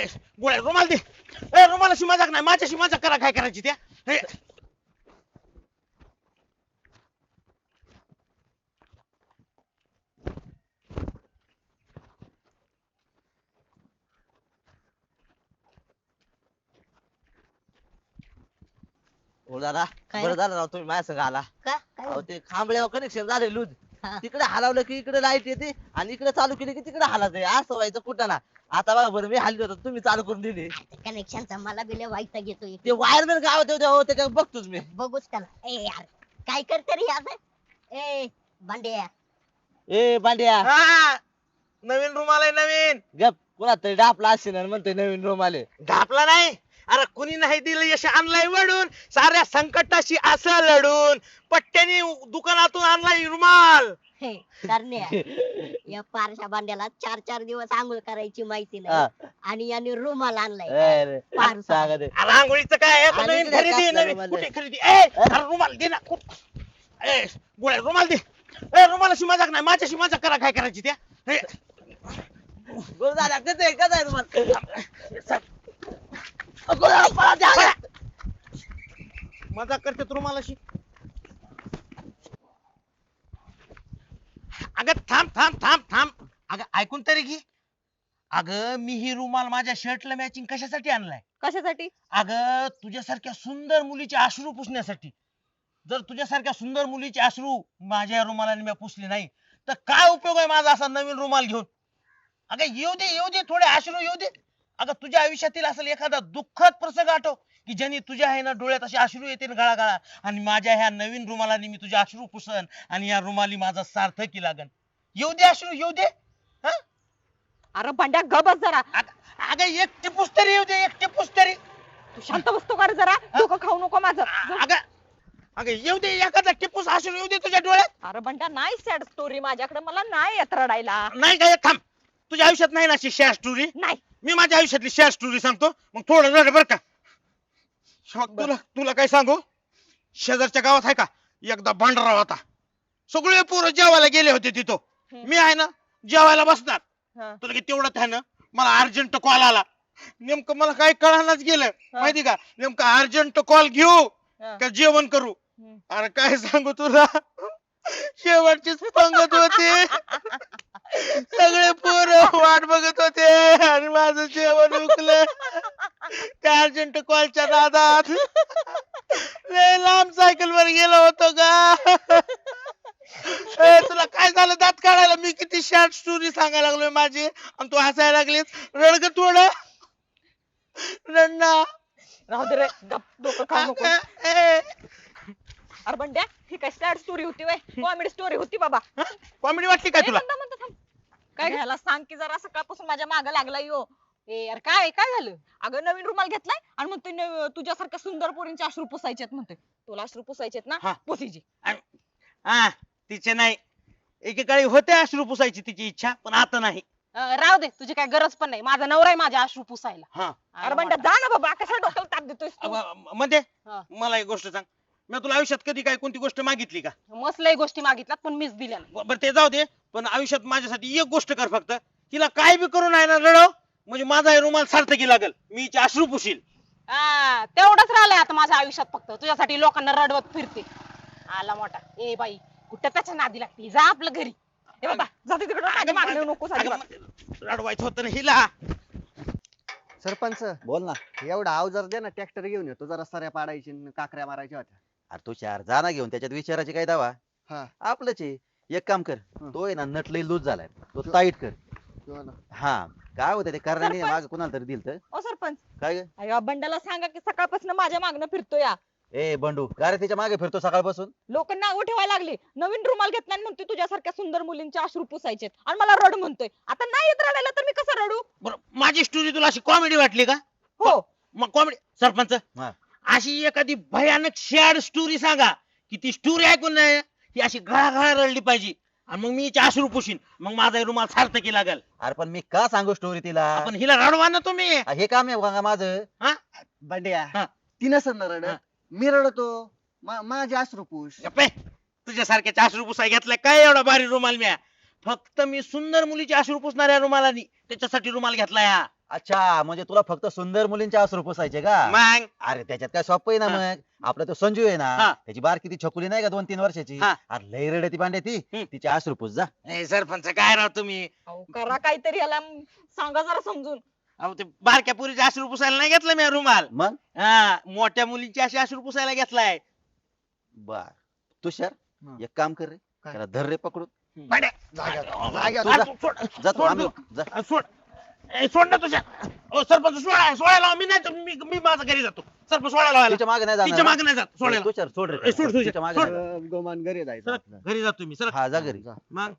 ए गोळ्या रुमाल दे. ए रुमालाशी मजाक नाही माझ्याशी मजाक करा काय करायची त्या? ए, हो दादा काय? बरं झालं राव तुम्ही माझ्या संग आला. का? काय? अहो ते खांबळ्यावर कनेक्शन झाले लूज. तिकडे हलवलं की इकडे लाइट येते आणि इकडे चालू केली की तिकडे हलत असं व्हायचं कुठं ना. आता बघा बरं मी हल्ली होतो तुम्ही चालू करून दिली. कनेक्शनचा मला बिले वाईट घेतोय ते वायरमॅन गावात होते हो ते काय बघतोच मी. बघूच त्याला. ए यार काय करते रे यार? ए भांड्या. ए बांड्या हा नवीन रुमाल आहे नवीन. गप कुणा तरी डापला असेल आणि म्हणतोय नवीन रूम आले. ढापला नाही. अरे कुणी नाही दिलं यश आणलाय वडून. साऱ्या संकटाशी असं लढून पट्ट्यानी दुकानातून आणलाय रुमाल. हे करण्या या पारशा भांड्याला चार चार दिवस आंघोळ करायची माहिती. नाही. आणि याने रुमाल आणलाय. अरे, पारू सांगा ते. अरे आंघोळीचं काय आता आणि नवीन तिकडे खरेदी नवीन. रुमाल कुठे दे. खरेदी? ए अरे रुमाल दे ना कुठ- ए गोळ्या रुमाल दे. ए रुमालाशी मजाक नाही. माझ्याशी मजाक करा काय करायची त्या? ए, झाला कसं आहे कसं आहे तुम्हाला मजाक करते तू रुमालाशी अगं थांब थांब थांब थांब. अगं ऐकून तरी घे. अगं मी ही रुमाल माझ्या शर्टला मॅचिंग कशासाठी आणलाय? कशासाठी? अगं तुझ्यासारख्या सुंदर मुलीचे अश्रू पुसण्यासाठी. जर तुझ्यासारख्या सुंदर मुलीचे अश्रू माझ्या रुमालाने मी पुसले नाही तर काय उपयोग आहे माझा असा नवीन रुमाल घेऊन? अगं येऊ दे येऊ दे थोडे अश्रू येऊ दे. अगं तुझ्या आयुष्यातील असेल एखादा दुःखद प्रसंग आठव की ज्याने तुझ्या आहे ना डोळ्यात असे अश्रू येतील गळा गळा आणि माझ्या ह्या नवीन रुमालाने मी तुझे अश्रू पुसन आणि या रुमाली माझा सार्थकी लागन. येऊ दे अश्रू येऊ दे. हा? अरे भांड्या गबस जरा. अगं अगं एक टिपूस तरी येऊ दे एक टिपूस तरी. तू शांत बसतो का रे जरा? डोकं खाऊ नको माझं. अगं अगं येऊ दे एखादा टिपूस असून येऊ दे तुझ्या डोळ्यात. अरे भांड्या नाही सॅड स्टोरी माझ्याकडे. मला नाही येत रडायला. नाही काय थांब. तुझ्या आयुष्यात नाही ना अशी शेअर स्टोरी नाही. मी माझ्या आयुष्यातली शेअर स्टोरी सांगतो. मग थोडं रड बर का. तुला तुला काय सांगू? शेजारच्या गावात आहे का? एकदा भांडराव होता. सगळे पोरं जेवायला गेले होते तिथं. मी आहे ना जेवायला बसणार. तुला की तेवढंच आहे ना मला अर्जंट कॉल आला. नेमकं मला काही कळानच गेलं. माहिती का? नेमकं अर्जंट कॉल घेऊ. का जेवण करू. अरे काय सांगू तुला? शेवटचीच पंगत होते. सगळे पोर वाट बघत होते आणि माझं जेवण उकलं. त्या अर्जंट कॉलच्या नादात. लय लांब सायकल वर गेलो होतो का ए, तुला काय झालं? दात काढायला मी किती शॉर्ट स्टोरी सांगायला लागलोय माझी? आणि तू हसायला लागलीस? रडग थोडं रड. ना. राहू दे रे गप डोकं खाऊ नको. अरे भांड्या ही काय सॅड स्टोरी होती वय? कॉमेडी स्टोरी होती बाबा. कॉमेडी वाटली काय तुला? थांब. काय ह्याला सांग की जरा सकाळपासून माझ्या मागे लागला यो. ए यार काय काय झालं? अगं नवीन रुमाल घेतलाय आणि म्हणतोय नव- तुझ्यासारख्या सुंदर पोरींचे अश्रू पुसायचेत म्हणतोय. तुला अश्रू पुसायचेत ना. पुसीची हा तिचे नाही. एकेकाळी होते अश्रू पुसायची तिची इच्छा पण आता नाही. अं, राहू दे तुझी काय गरज पण नाही. माझा नवरा आहे माझ्या अश्रू पुसायला. हा. अरे बंड्या जा ना बाबा कशा डोक्याला ताप देतोय अ- हा. मला एक गोष्ट सांग. मी तुला आयुष्यात कधी काय कोणती गोष्ट मागितली का? मस्त लय गोष्टी मागितल्यात पण मीच दिल्या नाही. ब- बरं ते जाऊ दे. पण आयुष्यात माझ्यासाठी एक गोष्ट कर फक्त. तिला काय बी करून आहे ना रडव. म्हणजे माझा हे रुमाल सार्थकी लागल. मी हिचे अश्रू पुशील. आ, तेवढंच राहिलंय आता माझ्या आयुष्यात फक्त. तुझ्यासाठी लोकांना रडवत फिरते. आला मोठा. ए बाई कुठं त्याच्या नादी लागते? जा आपलं घरी. ए बाबा जा तिकडे. माझ्या मागणी नको अगं, मग. रडवायचं होतं ना हिला. सरपंच बोल ना. एवढा अवजार दे ना ट्रॅक्टर घेऊन येतो. जरा सऱ्या पाडायची न काकऱ्या मारायच्या होत्या. अरे तू चार जा ना घेऊन त्याच्यात विचारायची काय दावा? हा. आपलंच आहे. एक काम कर हं. तो आहे ना नट लई लूज झालाय. तो टाईट कर. हो ना. हा. काय होतं ते करण्याने सरपंच. माग कुणाला तरी दिल तर ओ सरपंच. काय ग? बंडाला सांगा की सकाळपासून माझ्या मागणं फिरतो या. ए बंडू काय रे त्याच्यामागे फिरतो सकाळपासून? लोक नाव ठेवायला लागले. नवीन रुमाल घेतला आणि म्हणतोय तुझ्यासारख्या सुंदर मुलींचे अश्रू पुसायचेत. आणि मला रड म्हणतोय. आता नाही येत रडायला तर मी कसं रडू? बरं माझी स्टोरी तुला अशी कॉमेडी वाटली का? हो. मग कॉमेडी सरपंच हा. अशी एखादी भयानक शेअर स्टोरी सांगा की ती स्टोरी ऐकून नाही ही अशी गळागळा रडली पाहिजे. आणि मग मी हिचे अश्रू पुशीन. मग माझा हे रुमाल सार्थकी लागल. अरे पण मी का सांगू स्टोरी तिला? आपण हिला रडवा ना तुम्ही. हे काम आहे का माझं. बंड्या हा. ती ना रडत. हा. मी रडतो. मा- माझे अश्रुपूस गप्पे तुझ्यासारख्याचे अश्रू पुसाय घेतलाय काय एवढा भारी रुमाल म्या? फक्त मी सुंदर मुलीचे अश्रू पुसणाऱ्या रुमालानी त्याच्यासाठी रुमाल घेतलाय हा. अच्छा म्हणजे तुला फक्त सुंदर मुलींचे अश्रू पुसायचे का? मग? अरे त्याच्यात काय सोपं आहे ना हा. मग? आपला तो संजू आहे ना हा. त्याची बार किती छकुली नाही का दोन तीन वर्षाची? हा. अरे लय रडे ती पांड्या ती. हम्म. तिचे अश्रू पुस जा. सरपंच काय राव तुम्ही? अहो, करा काहीतरी याला. म, सांगा जरा समजून. अहो ते बारक्या पुरीचे अश्रू पुसायला नाही घेतलं मी रुमाल. मग? हा मोठ्या मुलींची अशी अश्रू पुसायला घेतलाय. बर. तुषार. एक काम कर रे. काय? त्याला धर रे पकडून. तू जा. जा. तू सोड. आम्ही तू. जा. सोड. ए, सोड ना तुझ्या ओ सरपंच सोडा सोडायला मी नाही तर मी मी माझा घरी जातो सरपंच. तिच्यामागे नाही तिच्या जाणार मागे नाही जात तुषार सोड रे सोड, सोड. तिच्यामागे सोड. नाही जाणार. अं, गोमान घरी जायचं सरक, आपलं. घरी जातो मी सर हा जा घरी. मग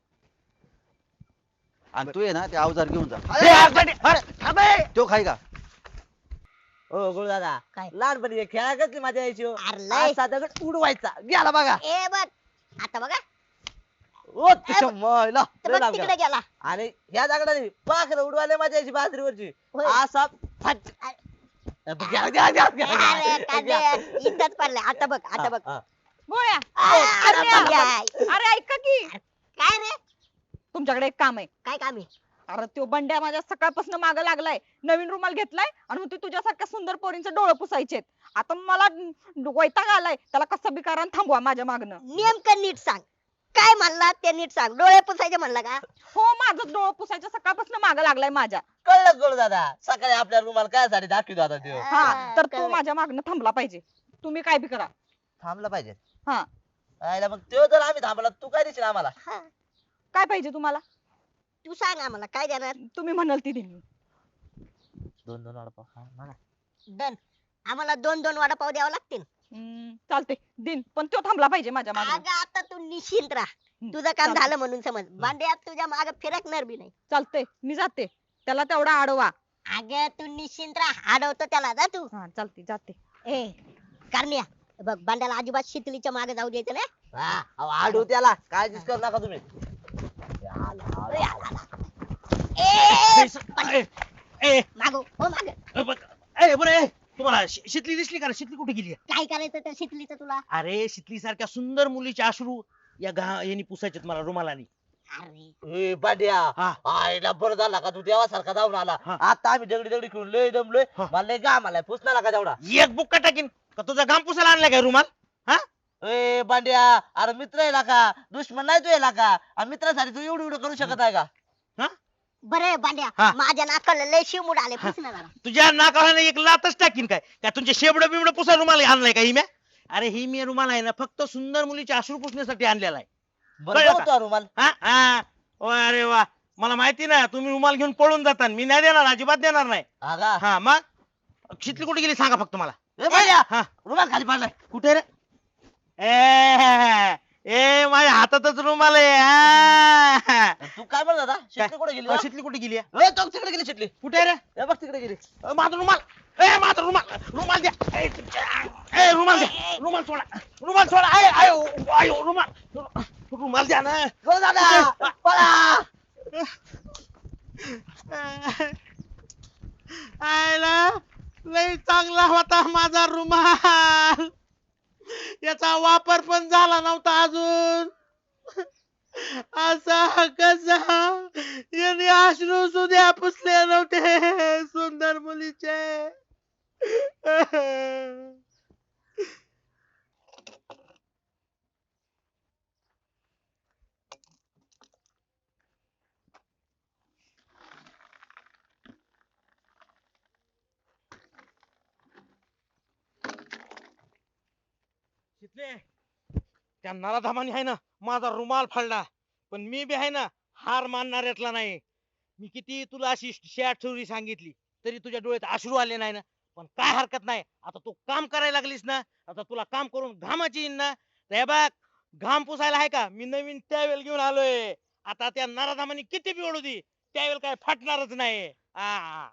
आणि तू ये ना ते अवजार घेऊन जा ए, अरे, अरे, थांब ए. तो खाई का हो गुरु दादा काय? लहानपणी खेळा कसली मजा यायची हो. अरे लय. असा दगड उडवायचा गेला बघा ए बघ आता बघा ओ तिच्या मायला. तर लय बघ लांब तिकडे गेला. गेला. आणि ह्या दगडाने पाखरं उडवायला मजा यायची बाजरीवरची. होय. असा फट. अरे. कांदे इथंच पडले आता बघ आता बघ. हा, हा. आ, अरे अरे, बघ्या. अरे ऐका की. काय रे? तुमच्याकडे एक काम आहे. काय काम आहे? अरे तो बंड्या माझ्या सकाळपासून माग लागलाय. नवीन रुमाल घेतलाय आणि म्हणते तुझ्यासारख्या सुंदर पोरींचे डोळे पुसायचेत. आता मला वैताग आलाय. त्याला कसं बी करा आणि थांबवा माझ्या मागणं नेमकं नीट सांग. काय म्हणला? ते नीट सांग. डोळे पुसायचे म्हणलं का? हो माझं डोळं पुसायचं. सकाळपासून माग लागलाय माझ्या. कळलं गुरु दादा. सकाळी आपल्या रुमाल काय साठी दाखवतो आता देव हा हा, तर तो कळलं. माझ्या मागणं थांबला पाहिजे. तुम्ही काय बी करा. थांबला पाहिजे. हा. मग तो जर आम्ही थांबला तू काय देशील आम्हाला? हा, काय पाहिजे तुम्हाला? तू सांग आम्हाला काय देणार? तुम्ही म्हणाल ती देईन मी. दोन दोन वडापाव म्हणा. डन. आम्हाला दोन दोन वडापाव द्यावं लागतील. हम्म, चालते दिन पण तो थांबला पाहिजे माझ्या मागणं अगं आता तू निश्चिंत राहा. तुझं काम चालतंय. झालं म्हणून समज. बांड्या तुझ्या माग फिरकणार बी नाही. चालते मी जाते. त्याला तेवढा अडवा अगं तू निश्चिंत राहा. अडवतो त्याला. जा तू. हा चालते जाते. ए करण्या. बघ बांड्याला अजिबात शितलीच्या मागे जाऊ द्यायचं ना हा, अहो, आडू त्याला. काळजीच करू नका तुम्ही. ए, आला, आला. ए, ए, ए, मागो. हो माग. बरं ए, तुम्हाला शि- शितली दिसली का रे? शितली कुठे गेली? काय करायचं त्या शितलीचं तुला? अरे शितली सारख्या सुंदर मुलीचे अश्रू या गा यांनी पुसायचेत मला रुमालानी. अरे. ए, पांड्या हा. आईला बरं झाला का? तू देवासारखा जाऊन आला. हा. आता आम्ही दगडी दगडी खेळून लय दमलोय. हा. मला लय गाम आलाय. पुसणार का तेवढा? एक बुक्का टाकीन. का तुझा घाम पुसायला आणलाय काय रुमाल? ए बांड्या अरे मित्र आहे का? दुश्मन नाही तू आहे का? आणि मित्रासाठी तू एवढं एवढं करू शकत आहे का? बरे बांड्या हा. माझ्या नाकाला लय शिवमुड आले जरा. तुझ्या नाकाला एक लातच टाकीन काय? काय तुमचे शेबड बिबड पुसा रुमाल आणलाय का ही म्या अरे ही मी रुमाल आहे ना फक्त सुंदर मुलीचे अश्रू पुसण्यासाठी आणलेला आहे. बरं कळलं का? रुमाल. हा? हा. ओ, अरे वा. मला माहिती ना तुम्ही रुमाल घेऊन पळून जाता मी नाही देणार अजिबात देणार नाही. हा का? हा मग? शितली कुठे गेली? सांगा फक्त मला. ए हा. रुमाल खाली पडलाय. कुठे रे? ए ए माझ्या हातातच रुमाल आहे हा. तू काय म्हणत होता शिटली कुठे गेली अ, हो? शितली कुठे गेली? ए, तो तिकडे गेली शिटली कुठे आहे रे? बघ तिकडे गेली. अ, माझा रुमाल. ए माझा रुमाल. रुमाल द्या. ए, तुमच्या- ए रुमाल द्या. रुमाल सोडा. रुमाल सोडा. आय आयो आयो रुमाल. रुमाल द्या ना. बरं दादा. पळा. आयला लय चांगला होता माझा रुमाल. याचा वापर पण झाला नव्हता अजून. असा कसा? याने अश्रू सुद्धा पुसले नव्हते सुंदर मुलीचे. घेतले. त्या नराधामाने आहे ना माझा रुमाल फाडला. पण मी बी आहे ना हार मानणाऱ्यातला नाही. मी किती तुला अशी शॅट ठेवली सांगितली तरी तुझ्या डोळ्यात अश्रू आले नाही ना. पण काय हरकत नाही. आता तू काम करायला लागलीस ना आता तुला काम करून घामाची येईन ना. तर हे बघ घाम पुसायला आहे का? मी नवीन टॅवेल घेऊन आलोय. आता त्या नराधामाने किती बी दी दे काय फाटणारच नाही. आ.